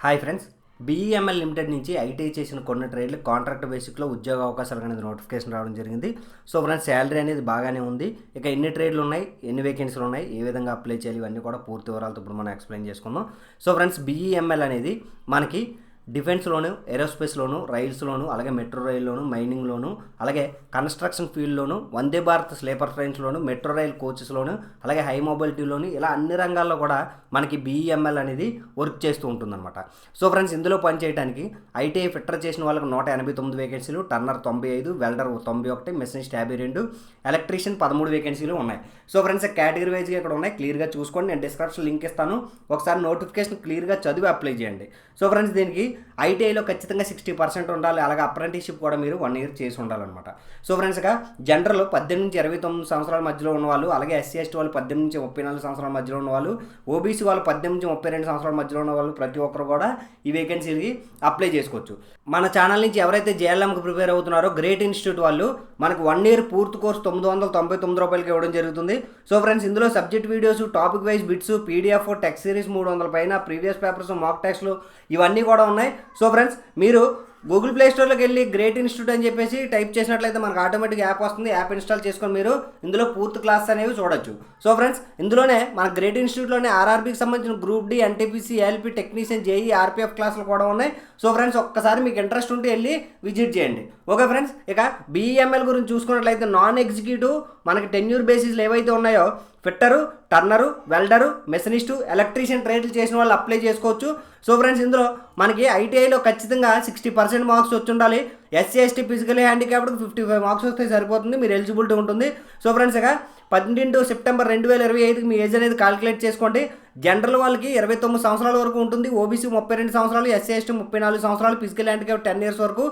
Hi friends BEML limited నుంచి ITI చేసిన కొన్ని ట్రేడ్లు కాంట్రాక్ట్ బేసిక్లో ఉద్యోగ అవకాశాలు అనేది నోటిఫికేషన్ రావడం జరిగింది. సో ఫ్రెండ్స్ శాలరీ అనేది బాగానే ఉంది. ఇక ఎన్ని ట్రేడ్లు ఉన్నాయి ఎన్ని వేకెన్సీలు ఉన్నాయి ఏ విధంగా అప్లై చేయాలి ఇవన్నీ కూడా పూర్తి వివరాలతో ఇప్పుడు మనం ఎక్స్ప్లెయిన్ చేసుకుందాం. సో ఫ్రెండ్స్ బీఈఎంఎల్ అనేది మనకి డిఫెన్స్లోను ఏరోస్పేస్లోను రైల్స్లోను అలాగే మెట్రో రైల్లోను మైనింగ్లోను అలాగే కన్స్ట్రక్షన్ ఫీల్డ్లోను వందే భారత్ స్లీపర్ ట్రైన్స్లోను మెట్రో రైల్ కోచెస్లోను అలాగే హై మొబిలిటీలోను ఇలా అన్ని రంగాల్లో కూడా మనకి బీఈఎంఎల్ అనేది వర్క్ చేస్తూ ఉంటుందన్నమాట. సో ఫ్రెండ్స్ ఇందులో పనిచేయడానికి ఐటీఐ ఫిట్టర్ చేసిన వాళ్ళకి నూట ఎనభై తొమ్మిది వేకెన్సీలు టర్నర్ తొంభై ఐదు వెల్డర్ తొంభై ఒకటి మెషినిస్ట్ యాభై రెండు ఎలక్ట్రీషియన్ పదమూడు వేకెన్సీలు ఉన్నాయి. సో ఫ్రెండ్స్ కేటగిరీ వైజ్గా ఇక్కడ ఉన్నాయి. క్లియర్గా చూసుకోండి నేను డిస్క్రిప్షన్ లింక్ ఇస్తాను. ఒకసారి నోటిఫికేషన్ క్లియర్గా చదివి అప్లై చేయండి. సో ఫ్రెండ్స్ దీనికి ఐటీఐలో ఖచ్చితంగా సిక్స్టీ పర్సెంట్ ఉండాలి. అలాగే అప్రెంటిస్షిప్ కూడా మీరు వన్ ఇయర్ చేసి ఉండాలన్నమాట. సో ఫ్రెండ్స్గా జనరల్ పద్దెనిమిది నుంచి ఇరవై తొమ్మిది సంవత్సరాల మధ్యలో ఉన్నవాళ్ళు అలాగే ఎస్సీ ఎస్టీ వాళ్ళు పద్దెనిమిది నుంచి ముప్పై నాలుగు సంవత్సరాల మధ్యలో ఉన్నవాళ్ళు ఓబీసీ వాళ్ళు పద్దెనిమిది నుంచి ముప్పై రెండు సంవత్సరాల మధ్యలో ఉన్న వాళ్ళు ప్రతి ఒక్కరు కూడా ఈ వేకెన్సీకి అప్లై చేసుకోవచ్చు. మన ఛానల్ నుంచి ఎవరైతే జేఎల్ఎంకి ప్రిపేర్ అవుతున్నారో గ్రేట్ ఇన్స్టిట్యూట్ వాళ్ళు మనకు వన్ ఇయర్ పూర్తి కోర్స్ తొమ్మిది వందల తొంభై తొమ్మిది రూపాయలకి ఇవ్వడం జరుగుతుంది. సో ఫ్రెండ్స్ ఇందులో subject videos topic wise bits PDF text series మూడు వందల పైన ప్రీవియస్ పేపర్స్ మాక్ టెక్స్ట్లు ఇవన్నీ కూడా ఉన్నాయి. సో ఫ్రెండ్స్ మీరు గూగుల్ ప్లే స్టోర్లోకి వెళ్ళి గ్రేట్ ఇన్స్టిట్యూట్ అని చెప్పేసి టైప్ చేసినట్లయితే మనకు ఆటోమేటిక్ యాప్ వస్తుంది. యాప్ ఇన్స్టాల్ చేసుకొని మీరు ఇందులో పూర్తి క్లాస్ అనేవి చూడొచ్చు. సో ఫ్రెండ్స్ ఇందులోనే మన గ్రేట్ ఇన్స్టిట్యూట్లోనే ఆర్ఆర్బీకి సంబంధించిన group D NTPC LP technician JE RPF క్లాసులు కూడా ఉన్నాయి. సో ఫ్రెండ్స్ ఒక్కసారి మీకు ఇంట్రెస్ట్ ఉంటే వెళ్ళి విజిట్ చేయండి. ఓకే ఫ్రెండ్స్ ఇక బీఈఎంఎల్ గురించి చూసుకున్నట్లయితే నాన్ ఎగ్జిక్యూటివ్ మనకి టెన్యూర్ బేసిస్లు ఏవైతే ఉన్నాయో fitter turner welder machinist electrician ట్రేడ్లు చేసిన వాళ్ళు అప్లై చేసుకోవచ్చు. సో ఫ్రెండ్స్ ఇందులో మనకి ఐటీఐలో ఖచ్చితంగా సిక్స్టీ పర్సెంట్ మార్క్స్ వచ్చి ఉండాలి ఎస్సీ ఎస్టీ ఫిజికల్ హ్యాండిక్యాప్డ్కి ఫిఫ్టీ ఫైవ్ మార్క్స్ వస్తే సరిపోతుంది మీరు ఎలిజిబిలిటీ ఉంటుంది. సో ఫ్రెండ్స్ ఇక పన్నెండు సెప్టెంబర్ రెండు వేల ఇరవై ఐదుకి మీ ఏజ్ అనేది కాలిక్యులేట్ చేసుకోండి. జనరల్ వాళ్ళకి ఇరవై తొమ్మిది సంవత్సరాల వరకు ఉంటుంది ఓబీసీ ముప్పై రెండు సంవత్సరాలు ఎస్సీ ఎస్టీ ముప్పై నాలుగు సంవత్సరాలు ఫిజికల్ హ్యాండిక్యాప్ టెన్ ఇయర్స్ వరకు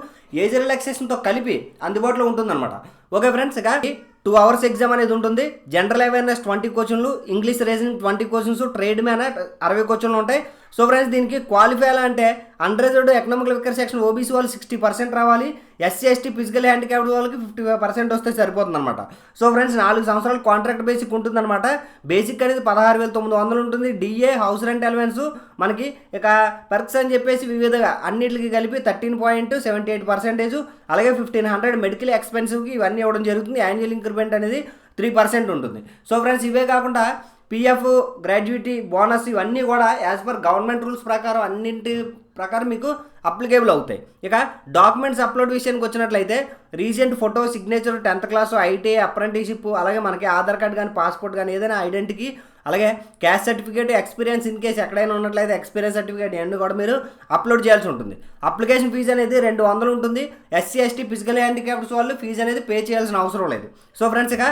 ఏజ్ రిలాక్సేషన్తో కలిపి అందుబాటులో ఉంటుందన్నమాట. ఓకే ఫ్రెండ్స్ ఇక టూ అవర్స్ ఎగ్జామ్ అనేది ఉంటుంది. జనరల్ అవేర్నెస్ ట్వంటీ క్వశ్చన్లు English reasoning twenty questions trade man అరవై క్వశ్చన్లు ఉంటాయి. సో ఫ్రెండ్స్ దీనికి క్వాలిఫై ఎలా అంటే unreserved economic weaker section OBC వాళ్ళు సిక్స్టీ పర్సెంట్ రావాలి ఎస్సీ ఎస్టీ ఫిజికల్ హ్యాండిక్యాప్డ్ వాళ్ళకి ఫిఫ్టీ ఫైవ్ పర్సెంట్ వస్తే సరిపోతుంది అనమాట సో ఫ్రెండ్స్ నాలుగు సంవత్సరాలు కాంట్రాక్ట్ బేసిక్ ఉంటుందన్నమాట. బేసిక్ అనేది పదహారు వేల తొమ్మిది వందలు ఉంటుంది. డిఏ హౌస్ రెంట్ అలవెన్స్ మనకి ఇక పెర్క్స్ అని చెప్పేసి వివిధగా అన్నిటికి కలిపి thirteen point seventy eight percentage అలాగే ఫిఫ్టీన్ హండ్రెడ్ మెడికల్ ఎక్స్పెన్సివ్కి ఇవన్నీ ఇవ్వడం జరుగుతుంది. యాన్యువల్ ఇంక్రిమెంట్ అనేది త్రీ పర్సెంట్ ఉంటుంది. సో ఫ్రెండ్స్ ఇవే కాకుండా పిఎఫ్ గ్రాడ్యుయేటీ బోనస్ ఇవన్నీ కూడా యాజ్ పర్ గవర్నమెంట్ రూల్స్ ప్రకారం అన్నింటి ప్రకారం మీకు అప్లికేబుల్ అవుతాయి. ఇక డాక్యుమెంట్స్ అప్లోడ్ విషయానికి వచ్చినట్లయితే recent photo signature tenth class ITI apprenticeship అలాగే మనకి ఆధార్ కార్డ్ కానీ పాస్పోర్ట్ కానీ ఏదైనా ఐడెంటిటీ అలాగే caste certificate experience in case ఎక్కడైనా ఉన్నట్లయితే ఎక్స్పీరియన్స్ సర్టిఫికేట్ ఇవన్నీ కూడా మీరు అప్లోడ్ చేయాల్సి ఉంటుంది. అప్లికేషన్ ఫీజు అనేది రెండు వందలు ఉంటుంది. ఎస్సీ ఎస్టీ ఫిజికల్ హ్యాండిక్యాప్స్ వాళ్ళు ఫీజు అనేది పే చేయాల్సిన అవసరం లేదు. సో ఫ్రెండ్స్ ఇక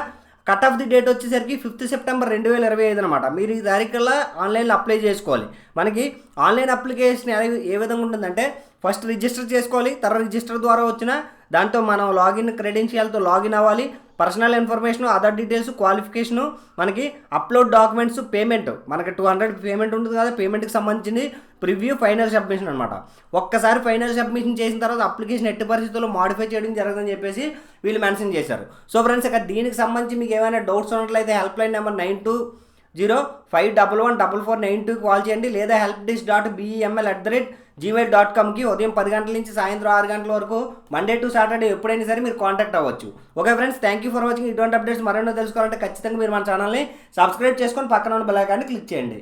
కట్ ఆఫ్ ది డేట్ వచ్చేసరికి ఫిఫ్త్ సెప్టెంబర్ రెండు వేల ఇరవై ఐదు అనమాట మీరు ఈ తారీఖుల్లో ఆన్లైన్లో అప్లై చేసుకోవాలి. మనకి ఆన్లైన్ అప్లికేషన్ ఏ విధంగా ఉంటుందంటే ఫస్ట్ రిజిస్టర్ చేసుకోవాలి తర్వాత రిజిస్టర్ ద్వారా వచ్చిన దాంతో మనం లాగిన్ క్రెడెన్షియల్తో లాగిన్ అవ్వాలి personal information other details qualification మనకి అప్లోడ్ డాక్యుమెంట్స్ పేమెంట్. మనకి టూ హండ్రెడ్ పేమెంట్ ఉంటుంది కదా పేమెంట్కి సంబంధించింది ప్రివ్యూ ఫైనల్ సబ్మిషన్ అనమాట ఒక్కసారి ఫైనల్ సబ్మిషన్ చేసిన తర్వాత అప్లికేషన్ ఎట్టి పరిస్థితుల్లో మాడిఫై చేయడం జరగదని చెప్పేసి వీళ్ళు మెన్షన్ చేశారు. సో ఫ్రెండ్స్ ఇక దీనికి సంబంధించి మీకు ఏమైనా డౌట్స్ ఉన్నట్లయితే help line number nine two zero five double one double four nine టూకి కాల్ చేయండి లేదా help desk dot BEML at the rate Gmail dot కామ్కి ఉదయం పది గంటల నుంచి సాయంత్రం ఆరు గంటల వరకు మండే టు సాటర్డే ఎప్పుడైనా సరే మీరు కాంటాక్ట్ అవ్వచ్చు. Okay friends thank you for watching ఇటువంటి అప్డేట్స్ మరెన్నో తెలుసుకోవాలంటే ఖచ్చితంగా మీరు మన ఛానల్ని సబ్స్క్రైబ్ చేసుకొని పక్కన ఉన్న బెల్ ఐకాన్ని క్లిక్ చేయండి.